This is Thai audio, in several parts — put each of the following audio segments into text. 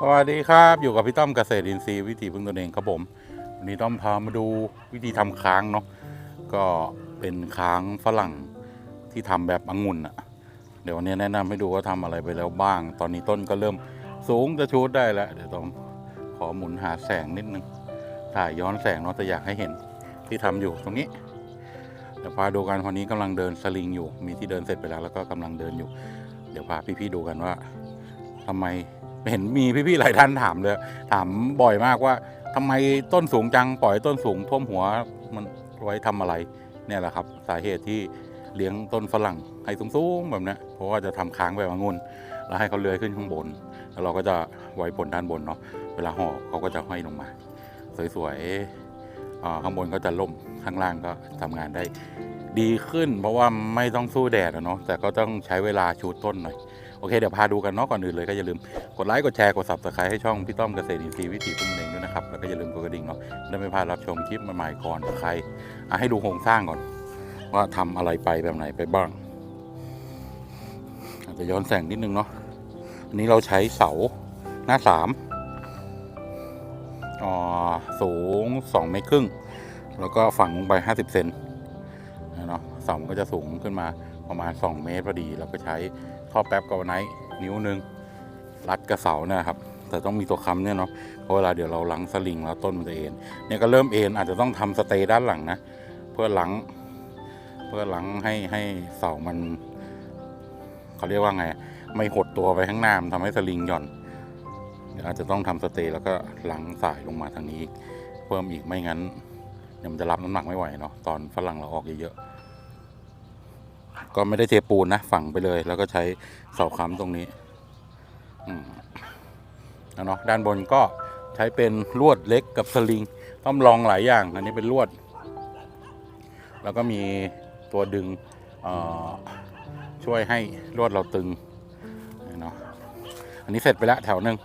สวัสดีครับอยู่กับพี่ต้อมเกษตรอินทรีย์วิถีพึ่งตนเองครับผมวันนี้ต้อมพามาดูวิธีทำค้างเนาะก็เป็นค้างฝรั่งที่ทำแบบองุ่นอะเดี๋ยววันนี้แนะนำให้ดูว่าทำอะไรไปแล้วบ้าง ตอนนี้ต้นก็เริ่มสูงจะชูดได้แล้วเดี๋ยวต้องขอหมุนหาแสงนิดนึงถ่ายย้อนแสงเนาะแต่อยากให้เห็นที่ทำอยู่ตรงนี้เดี๋ยวพาดูกันวันนี้กำลังเดินสลิงอยู่ มีที่เดินเสร็จไปแล้วแล้วก็กำลังเดินอยู่ เดี๋ยวพาพี่ๆดูกันว่าทำไม เห็นมีพี่ๆหลายท่านถามเลย ถามบ่อยมากว่าทำไมต้นสูงจังปล่อยต้นสูงท่วมหัวมันไว้ทำอะไรเนี่ยแหละครับสาเหตุที่เลี้ยงต้นฝรั่งให้สูงๆแบบนี้เพราะว่าจะทำค้างแบบองุ่นแล้วให้เขาเลื้อยขึ้นข้างบน แล้วเราก็จะไว้ผลด้านบนเนาะเวลาห่อเขาก็จะห้อยลงมา สวยๆข้างบนก็จะล่มข้างล่างก็ทำงานได้ดีขึ้น เพราะว่าไม่ต้องสู้แดดอะเนาะแต่ก็ต้องใช้เวลาชูต้นหน่อย อเคเดี๋ยวพาดูกันเนาะก่อนอื่นเลยก็อย่าลืมกดไลค์กดแชร์กด subscribe ให้ช่องพี่ต้อมเกษตรอินทรีย์วิถีพุ่มเองด้วยนะครับแล้วก็อย่าลืมกดกระดิ่งเนาะได้ไม่พลาดรับชมคลิปใหม่ๆก่อนใครให้ดูโครงสร้างก่อน ว่าทำอะไรไปแบบไหนไปบ้าง อาจจะย้อนแสงนิดนึงเนาะอันนี้เราใช้เสาหน้าสามอ่าสูง2เมตรครึ่ง แล้วก็ฝังลงไป 50 เซนเนาะเสาก็จะสูงขึ้นมาประมาณ 2 เมตรพอดีเราก็ใช้ ท่อแป๊บกาวไนท์นิ้วหนึ่งรัดกระเสาเนี่ยครับ แต่ต้องมีตัวค้ำเนี่ยเนาะเพราะเวลาเดี๋ยวเราลังสลิงแล้วต้นมันจะเอ็นเนี่ยก็เริ่มเอ็นอาจจะต้องทำสเตย์ด้านหลังนะ เพื่อหลัง เพื่อหลังให้ให้เสามันเขาเรียกว่าไง ไม่หดตัวไปข้างหน้ามันทำให้สลิงหย่อนเดี๋ยวอาจจะต้องทำสเตย์แล้วก็หลังสายลงมาทางนี้ เพิ่มอีกไม่งั้นเดี๋ยวมันจะรับน้ำหนักไม่ไหวเนาะตอนฝรั่งเราออกเยอะๆ ก็ไม่ได้เทปูนนะฝังไปเลย แล้วก็ใช้เสาค้ำตรงนี้เนาะด้านบนก็ใช้เป็นลวดเล็กกับสลิง ต้องลองหลายอย่าง อันนี้เป็นลวด แล้วก็มีตัวดึงช่วยให้ลวดเราตึงเนาะอันนี้เสร็จไปแล้วแถวหนึ่ง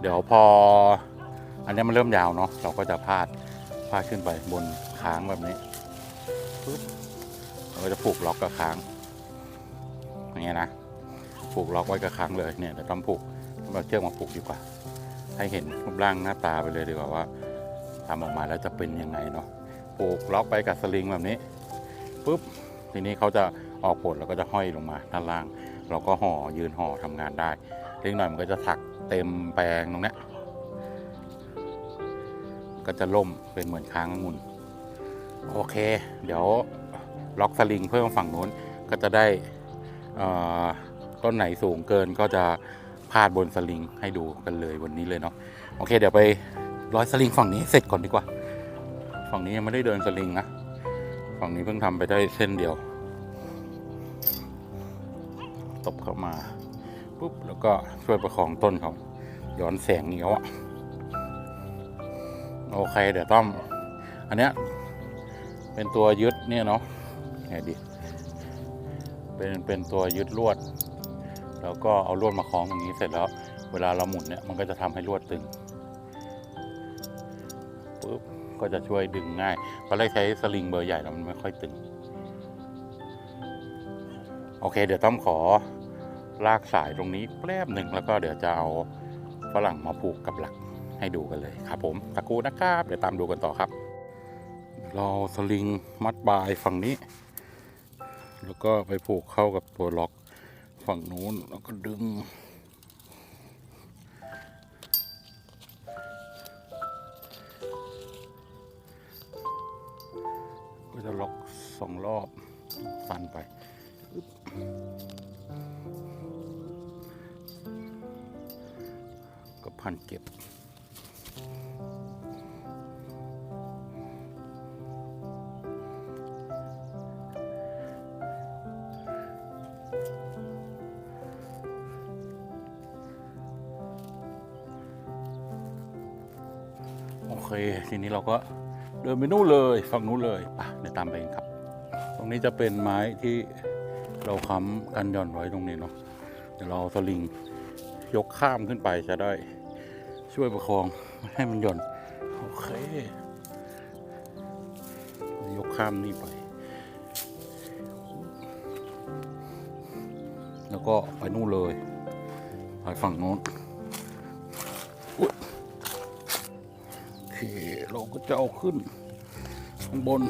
เดี๋ยวพอ อันนี้มันเริ่มยาวเนาะเราก็จะพาดพาดขึ้นไปบนค้างแบบนี้ ปึ๊บเราก็จะผูกล็อกกับค้างอย่างเงี้ยนะผูกล็อกไว้กับค้างเลยเนี่ยเดี๋ยวต้องผูกเอาเชือกมาผูกดีกว่า ให้เห็นรูปร่างหน้าตาไปเลยดีกว่าว่าทำออกมาแล้วจะเป็นยังไงเนาะผูกล็อกไปกับสลิงแบบนี้ปุ๊บทีนี้เขาจะออกผลแล้วก็จะห้อยลงมาด้านล่าง เราก็ห่อยืนห่อทำงานได้เล็กหน่อยมันก็จะถักเต็มแปลงตรงนี้ก็จะล่มเป็นเหมือนค้างองุ่น โอเค เดี๋ยวล็อกสลิงเพิ่มฝั่งนู้นก็จะได้ต้นไหนสูงเกินก็จะพาดบนสลิงให้ดูกันเลยวันนี้เลยเนาะโอเค เดี๋ยวไปร้อยสลิงฝั่งนี้เสร็จก่อนดีกว่า ฝั่งนี้ยังไม่ได้เดินสลิงนะฝั่งนี้เพิ่งทำไปได้เส้นเดียว ตบเข้ามาปุ๊บแล้วก็ช่วยประคองต้นเขาย้อนแสงนี่เขาอะโอเค เดี๋ยวต้องอันเนี้ย เป็นตัวยึดเนี่ยเนาะไงดีเป็นเป็นตัวยึดลวด แล้วก็เอาลวดมาคล้องตรงนี้เสร็จแล้ว เวลาเราหมุนเนี่ยมันก็จะทำให้ลวดตึงปุ๊บก็จะช่วยดึงง่ายเพราะเราใช้สลิงเบอร์ใหญ่แล้วมันไม่ค่อยตึง โอเค เดี๋ยวต้องขอลากสายตรงนี้แป๊บหนึ่งแล้วก็เดี๋ยวจะเอาฝรั่งมาผูกกับหลักให้ดูกันเลยครับผมตะกูนะครับ เดี๋ยวตามดูกันต่อครับ เราสลิงมัดปลายฝั่งนี้ แล้วก็ไปผูกเข้ากับตัวล็อกฝั่งนู้นแล้วก็ดึง ก็จะล็อกสองรอบฟันไปก็พันเก็บ ทีนี้เราก็เดินไปนู่นเลยฝั่งนู้นเลยไปเดี๋ยวตามไปกันครับ ตรงนี้จะเป็นไม้ที่เราค้ำกันหย่อนไว้ตรงนี้เนาะเดี๋ยวเราเอาสลิงยกข้ามขึ้นไปจะได้ช่วยประคองไม่ให้มันหย่อนโอเคยกข้ามนี่ไป แล้วก็ไปนู่นเลยไปฝั่งโน้น เคเราก็จะเอาขึ้นข้างบน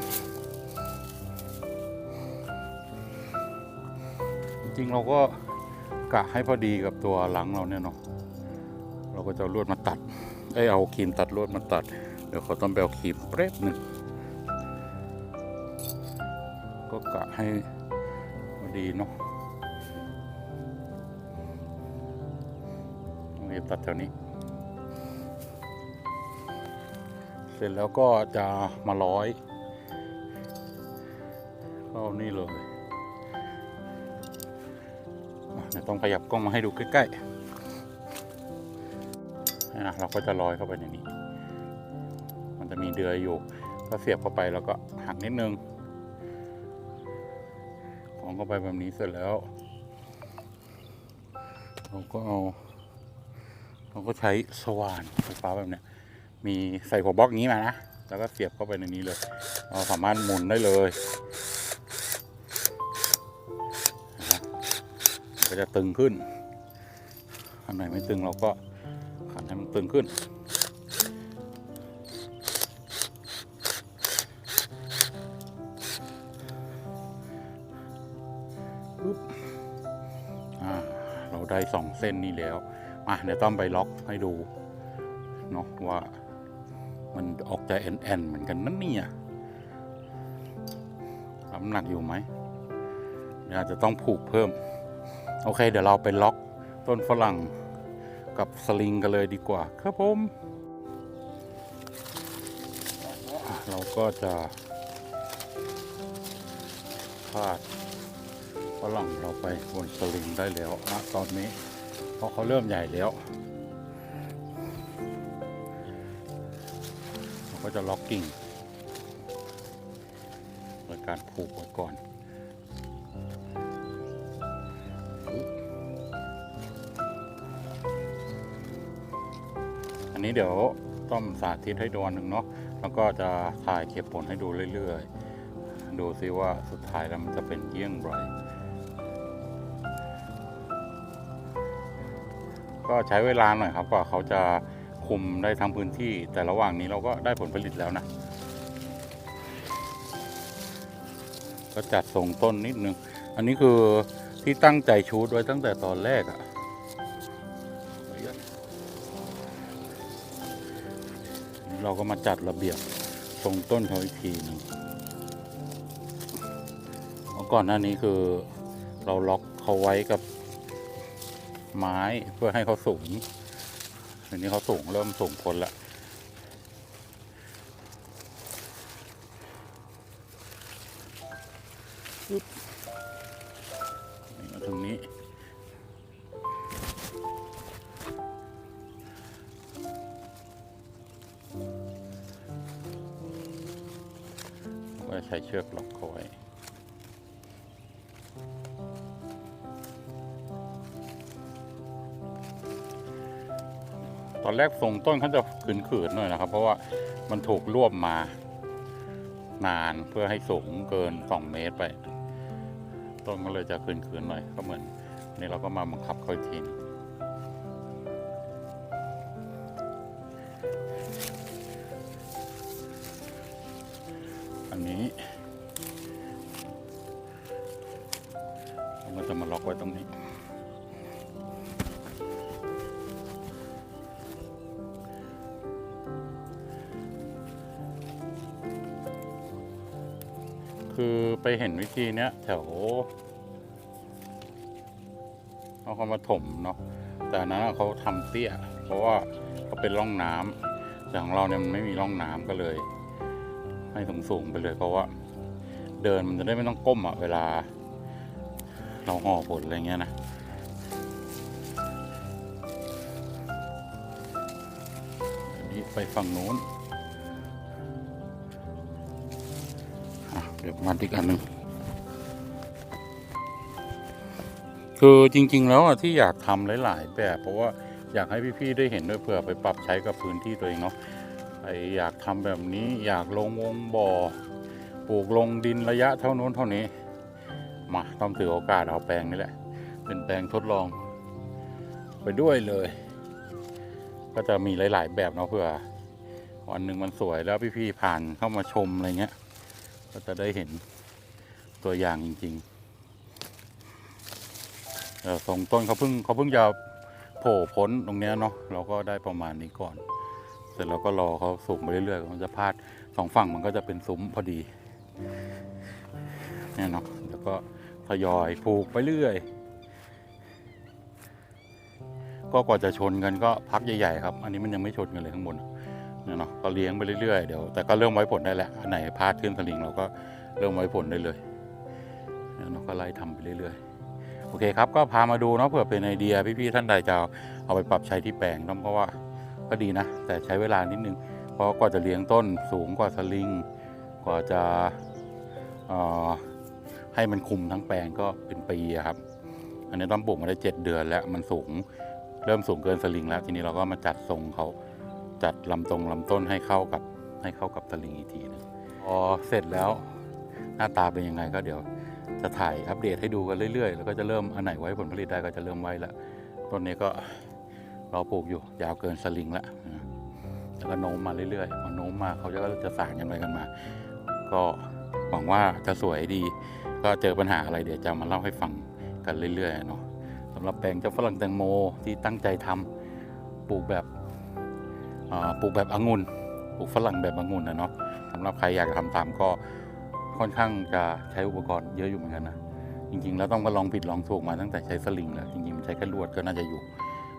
จริงๆเราก็กะให้พอดีกับตัวหลังเราเนี่ยเนาะเราก็จะลวดมาตัดเอ้เอาครีมตัดลวดมาตัด เดี๋ยวเขาต้องไปเอาครีมเปรบหนึ่งก็กะให้พอดีเนาะต้องรีบตัดแถวนี้ ร็จแล้วก็จะมาร้อยเข้านี่เลยเดี๋ยวต้องขยับกล้องมาให้ดูใกล้ๆอะเราก็จะร้อยเข้าไปในนี้ มันจะมีเดือยอยู่ก็เสียบเข้าไปแล้วก็หักนิดนึงของเข้าไปแบบนี้เสร็จแล้ว เราก็เอาเราก็ใช้สว่านไฟฟ้าแบบเนี้ย มีใส่หัวบล็อกนี้มานะ แล้วก็เสียบเข้าไปในนี้เลย เราสามารถหมุนได้เลยก็จะตึงขึ้น อันไหนไม่ตึงเราก็ขันให้มันตึงขึ้นเราได้สองเส้นนี้แล้วอะเดี๋ยวต้องไปล็อกให้ดูเนาะว่า มันออกจะแอนแอนๆเหมือนกันนั่นเนี่ยรับน้ำหนักอยู่ไหมเดี๋ยวอาจจะต้องผูกเพิ่ม โอเค เดี๋ยวเราไปล็อกต้นฝรั่งกับสลิงกันเลยดีกว่า ครับผม เราก็จะพาดฝรั่งเราไปบนสลิงได้แล้วนะตอนนี้ เพราะเขาเริ่มใหญ่แล้ว ก็จะล็อกกิ่งโดยการผูกไว้ก่อนอันนี้เดี๋ยวต้องสาธิตให้ดูอันหนึ่งเนาะแล้วก็จะถ่ายเก็บผลให้ดูเรื่อยๆ ดูซิว่าสุดท้ายแล้วมันจะเป็นเยี่ยงไร ก็ใช้เวลาหน่อยครับกว่าเขาจะ คุมได้ทั้งพื้นที่ แต่ระหว่างนี้เราก็ได้ผลผลิตแล้วนะ ก็จัดทรงต้นนิดนึง อันนี้คือที่ตั้งใจชูดไว้ตั้งแต่ตอนแรกอะเราก็มาจัดระเบียบทรงต้นเขาอีกทีหนึงเมื่อก่อนหน้านี้คือเราล็อกเขาไว้กับไม้เพื่อให้เขาสูง ทีนี้เขาสูงเริ่มสูงพ้นละมาตรงนี้ ก็ใช้เชือกล็อกเขาไว้ อนแรกทรงต้นเขาจะขืนๆหน่อยนะครับ เพราะว่ามันถูกรวบมานานเพื่อให้สูงเกิน 2 เมตรไป ต้นก็เลยจะขืนๆหน่อยก็เหมือนนี่เราก็มาบังคับเขาอีกทีนึง คือไปเห็นวิธีเนี้ยแถวเอาเขามาถมเนาะแต่นั้นเขาทำเตี้ย เพราะว่าเขาเป็นร่องน้ำแต่ของเราเนี่ยมันไม่มีร่องน้ำก็เลย ให้สูงสูงๆไปเลยเพราะว่า เดินมันจะได้ไม่ต้องก้มอะเวลา เราห่อผลอะไรเงี้ยนะนนี้ไปฝั่งนู้น เดี๋ยวมาอีกอันหนึ่งคือจริง ๆ แล้วที่อยากทำหลาย ๆ แบบเพราะว่าอยากให้พี่ๆได้เห็นด้วยเผื่อไปปรับใช้กับพื้นที่ตัวเองเนาะไออยากทำแบบนี้อยากลงวงบ่อปลูกลงดินระยะเท่านู้นเท่านี้ มาต้องถือโอกาสเอาแปลงนี่แหละ เป็นแปลงทดลอง ไปด้วยเลย ก็จะมีหลาย ๆ แบบเนาะเผื่อวันหนึ่งมันสวยแล้วพี่ๆผ่านเข้ามาชมอะไรเงี้ย ก็จะได้เห็นตัวอย่างจริงๆเองต้นเขาเพิ่งเขาเพิ่งจะโผล่พ้นตรงนี้เนาะเราก็ได้ประมาณนี้ก่อน เสร็จแล้วก็รอเขาสูงไปเรื่อยๆมันจะพาดสองฝั่งมันก็จะเป็นซุ้มพอดีเนี่ยเนาะแล้วก็ทยอยผูกไปเรื่อย ก็กว่าจะชนกันก็พักใหญ่ๆครับ อันนี้มันยังไม่ชนกันเลยข้างบน เนี่ยเนาะก็เลี้ยงไปเรื่อยๆเดี๋ยวแต่ก็เริ่มไว้ผลได้แล้วอันไหนพลาดขึ้นสลิงเราก็เริ่มไว้ผลได้เลยเนี่ยเนาะก็ไล่ทำไปเรื่อยๆโอเคครับก็พามาดูเนาะเผื่อเป็นไอเดียพี่ๆท่านใดจะเอาไปปรับใช้ที่แปลงเนาะเพราะว่าก็ดีนะ แต่ใช้เวลานิดนึงเพราะกว่าจะเลี้ยงต้นสูงกว่าสลิงกว่าจะให้มันคุมทั้งแปลงก็เป็นปีครับ อันนี้ต้องปลูกมาได้เจ็ดเดือนแล้วมันสูงเริ่มสูงเกินสลิงแล้ว ทีนี้เราก็มาจัดทรงเขา จัดลำตรงลำต้นให้เข้ากับให้เข้ากับสลิงอีกทีหนึงพอเสร็จแล้วหน้าตาเป็นยังไงก็เดี๋ยวจะถ่ายอัปเดตให้ดูกันเรื่อยๆ แล้วก็จะเริ่มอันไหนไว้ผลผลิตได้ก็จะเริ่มไว้ล้วต้นนี้ก็เรอปลูกอยู่ยาวเกินสลิงละแล้วก็โน้มมาเรื่อยๆพอโน้มมาเขาจะก็จะสานกันไปกันมา ก็หวังว่าจะสวยดี ก็เจอปัญหาอะไรเดี๋ยวจะมาเล่าให้ฟังกันเรื่อยๆเนาะสำหรับแปลงเจ้าฝรั่งแตงโมที่ตั้งใจทำปลูกแบบ ปลูกแบบองุ่นปลูกฝรั่งแบบองุ่นนะเนาะสำหรับใครอยากจะทำตามก็ค่อนข้างจะใช้อุปกรณ์เยอะอยู่เหมือนกันนะจริงๆแล้วต้องก็ลองผิดลองถูกมาตั้งแต่ใช้สลิงแล้วจริงๆมันใช้แค่ลวดก็น่าจะอยู่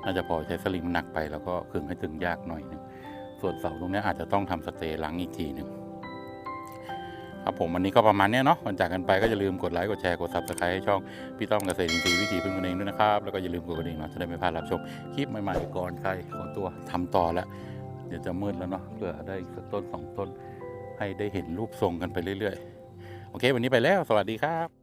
น่าจะพอใช้สลิงมันหนักไปแล้วก็ขึงให้ตึงยากหน่อยหนึงส่วนเสาตรงนี้อาจจะต้องทำสเตย์หลังอีกทีหนึ่งครับผมวันนี้ก็ประมาณนี้เนาะก่อนจากกันไปก็อย่าลืมกดไลค์กดแชร์กด subscribe ให้ช่องพี่ต้อมเกษตรอินทรีย์วิถีพึ่งตนเองด้วยนะครับแล้วก็อย่าลืมกดกระดิ่งเนาะจะได้ไม่พลาดรับชมคลิปใหม่ๆก่อนใครขอตัวทำต่อแล้ว ดี๋ยวจะมืดแล้วเนาะเพื่อได้อีกสักต้นสองต้น ให้ได้เห็นรูปทรงกันไปเรื่อยๆ โอเค วันนี้ไปแล้ว สวัสดีครับ